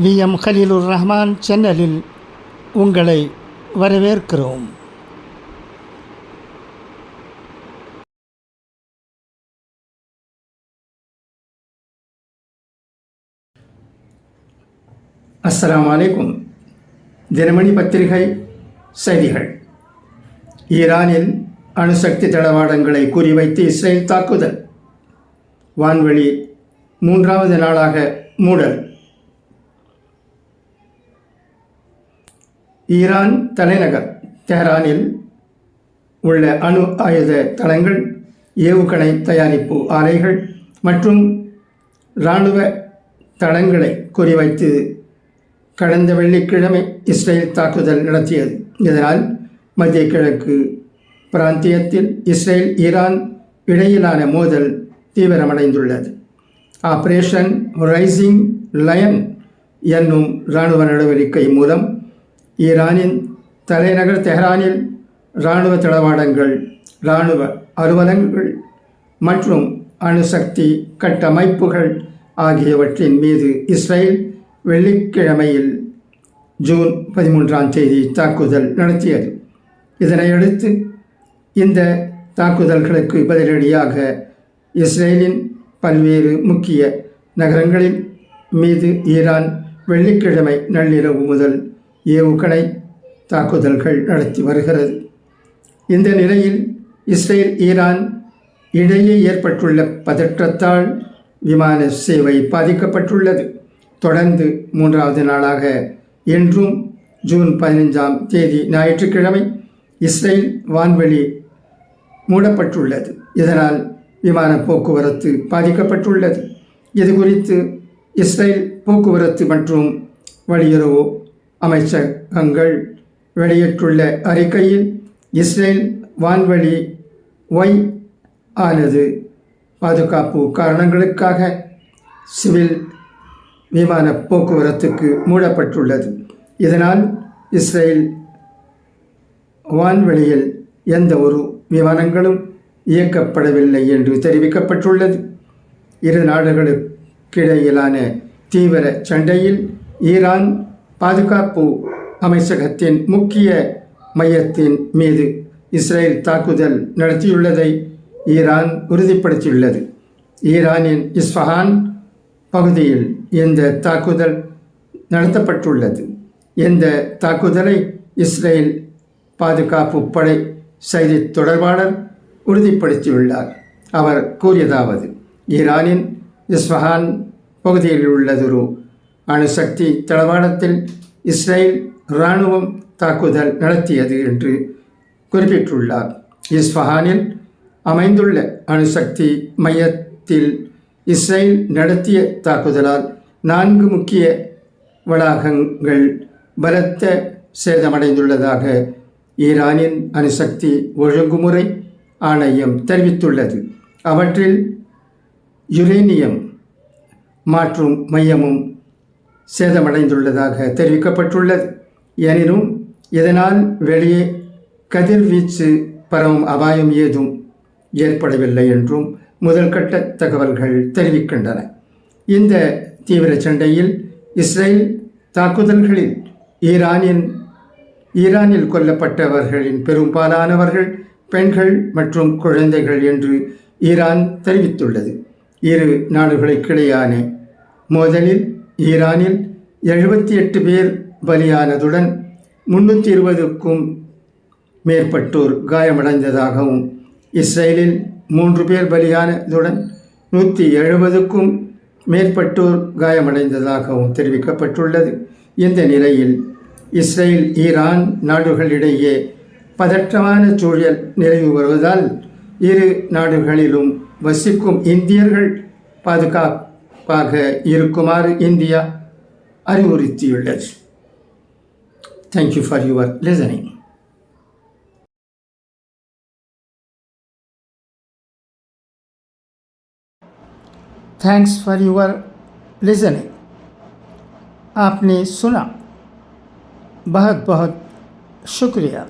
We. M. Khalilur Rahman சேனலில் உங்களை வரவேற்கிறோம். அஸ்லாம் அலைக்கும். தினமணி பத்திரிகை செய்திகள். ஈரானில் அணுசக்தி தளவாடங்களை குறிவைத்து இஸ்ரேல் தாக்குதல். வான்வெளி மூன்றாவது நாளாக மூடல். ஈரான் தலைநகர் தெஹ்ரானில் உள்ள அணு ஆயுத தளங்கள் ஏவுகணை தயாரிப்பு ஆலைகள் மற்றும் இராணுவ தளங்களை குறிவைத்து கடந்த வெள்ளிக்கிழமை இஸ்ரேல் தாக்குதல் நடத்தியது. இதனால் மத்திய கிழக்கு பிராந்தியத்தில் இஸ்ரேல் ஈரான் இடையிலான மோதல் தீவிரமடைந்துள்ளது. ஆபரேஷன் ரைசிங் லயன் என்னும் இராணுவ நடவடிக்கை மூலம் ஈரானின் தலைநகர் தெஹ்ரானில் இராணுவ தளவாடங்கள் இராணுவ அலுவலகங்கள் மற்றும் அணுசக்தி கட்டமைப்புகள் ஆகியவற்றின் மீது இஸ்ரேல் வெள்ளிக்கிழமையில் ஜூன் பதிமூன்றாம் தேதி தாக்குதல் நடத்தியது. இதனையடுத்து இந்த தாக்குதல்களுக்கு பதிலடியாக இஸ்ரேலின் பல்வேறு முக்கிய நகரங்களின் மீது ஈரான் வெள்ளிக்கிழமை நள்ளிரவு முதல் ஏவுகணை தாக்குதல்கள் நடத்தி வருகிறது? இந்த நிலையில் இஸ்ரேல் ஈரான் இடையே ஏற்பட்டுள்ள பதற்றத்தால் விமான சேவை பாதிக்கப்பட்டுள்ளது. தொடர்ந்து மூன்றாவது நாளாக என்றும் ஜூன் பதினைஞ்சாம் தேதி ஞாயிற்றுக்கிழமை இஸ்ரேல் வான்வெளி மூடப்பட்டுள்ளது. இதனால் விமான போக்குவரத்து பாதிக்கப்பட்டுள்ளது. இது குறித்து இஸ்ரேல் போக்குவரத்து மற்றும் வெளியுறவு அமைச்சகங்கள் வெளியிட்டுள்ள அறிக்கையில் இஸ்ரேல் வான்வழி ஒய் ஆனது பாதுகாப்பு காரணங்களுக்காக சிவில் விமான போக்குவரத்துக்கு மூடப்பட்டுள்ளது. இதனால் இஸ்ரேல் வான்வெளியில் எந்த ஒரு விமானங்களும் இயக்கப்படவில்லை என்று தெரிவிக்கப்பட்டுள்ளது. இரு நாடுகளுக்கிடையிலான தீவிர சண்டையில் ஈரான் பாதுகாப்பு அமைச்சகத்தின் முக்கிய மையத்தின் மீது இஸ்ரேல் தாக்குதல் நடத்தியுள்ளதை ஈரான் உறுதிப்படுத்தியுள்ளது. ஈரானின் இஸ்ஃபஹான் பகுதியில் இந்த தாக்குதல் நடத்தப்பட்டுள்ளது. இந்த தாக்குதலை இஸ்ரேல் பாதுகாப்பு படை செய்தி தொடர்பாளர் உறுதிப்படுத்தியுள்ளார். அவர் கூறியதாவது ஈரானின் இஸ்ஃபஹான் பகுதியில் உள்ளதொரு அணுசக்தி தளவாடத்தில் இஸ்ரேல் இராணுவம் தாக்குதல் நடத்தியது என்று குறிப்பிட்டுள்ளார். இஸ்ஃபஹானில் அமைந்துள்ள அணுசக்தி மையத்தில் இஸ்ரேல் நடத்திய தாக்குதலால் நான்கு முக்கிய வளாகங்கள் பலத்த சேதமடைந்துள்ளதாக ஈரானின் அணுசக்தி ஒழுங்குமுறை ஆணையம் தெரிவித்துள்ளது. அவற்றில் யுரேனியம் மாற்றும் மையமும் சேதமடைந்துள்ளதாக தெரிவிக்கப்பட்டுள்ளது. எனினும் இதனால் வெளியே கதிர்வீச்சு பரவும் அபாயம் ஏதும் ஏற்படவில்லை என்றும் முதல்கட்ட தகவல்கள் தெரிவிக்கின்றன. இந்த தீவிர சண்டையில் இஸ்ரேல் தாக்குதல்களில் ஈரானின் ஈரானில் கொல்லப்பட்டவர்களின் பெரும்பாலானவர்கள் பெண்கள் மற்றும் குழந்தைகள் என்று ஈரான் தெரிவித்துள்ளது. இரு நாடுகளுக்கிடையான மோதலில் ஈரானில் எழுபத்தி எட்டு பேர் பலியானதுடன் முன்னூற்றி இருபதுக்கும் மேற்பட்டோர் காயமடைந்ததாகவும் இஸ்ரேலில் மூன்று பேர் பலியானதுடன் நூற்றி எழுபதுக்கும் மேற்பட்டோர் காயமடைந்ததாகவும் தெரிவிக்கப்பட்டுள்ளது. இந்த நிலையில் இஸ்ரேல் ஈரான் நாடுகளிடையே பதற்றமான சூழல் நிலவி வருவதால் இரு நாடுகளிலும் வசிக்கும் இந்தியர்கள் பாதுகாப்பாக இருக்குமாறு இந்தியா அறிவுறுத்தியுள்ளது thank you for your listening thanks for your listening आपने सुना बहुत बहुत शुक्रिया